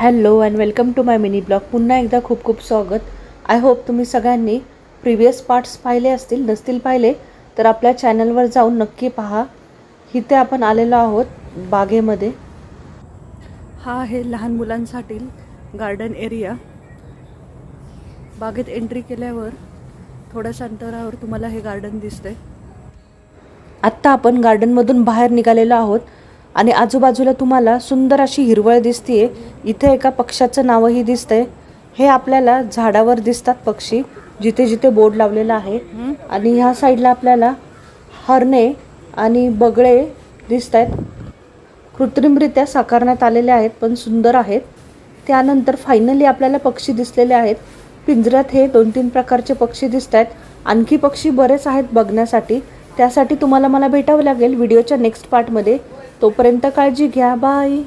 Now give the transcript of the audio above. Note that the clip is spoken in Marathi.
Hello and welcome to my mini blog पुन्हा एकदा खूप खूप स्वागत. आय होप तुम्ही सगळ्यांनी प्रिव्हियस पार्ट्स पाहिले असतील नसतील पाहिले तर आपल्या चॅनलवर जाऊन नक्की पहा. इथे आपण आलेलो आहोत बागेमध्ये. हा आहे लहान मुलांसाठी गार्डन एरिया बागेत एंट्री केल्यावर थोड्याशा अंतरावर तुम्हाला हे गार्डन दिसतंय. आत्ता आपण गार्डनमधून बाहेर निघालेलो आहोत. आणि आजूबाजूला तुम्हाला सुंदर अशी हिरवळ दिसतीये. इथे एका पक्षाचं नावही दिसतंय. हे आपल्याला झाडावर दिसतात पक्षी जिथे जिथे बोर्ड लावलेला आहे. आणि ह्या साईडला आपल्याला हरणे आणि बगळे दिसत आहेत कृत्रिमरित्या साकारण्यात आलेले आहेत पण सुंदर आहेत. त्यानंतर फायनली आपल्याला पक्षी दिसलेले आहेत. पिंजऱ्यात हे दोन तीन प्रकारचे पक्षी दिसत आहेत आणखी पक्षी बरेच आहेत बघण्यासाठी. त्यासाठी तुम्हाला मला भेटावं लागेल. व्हिडिओच्या नेक्स्ट पार्टमध्ये तोपर्यंत काळजी घ्या बाय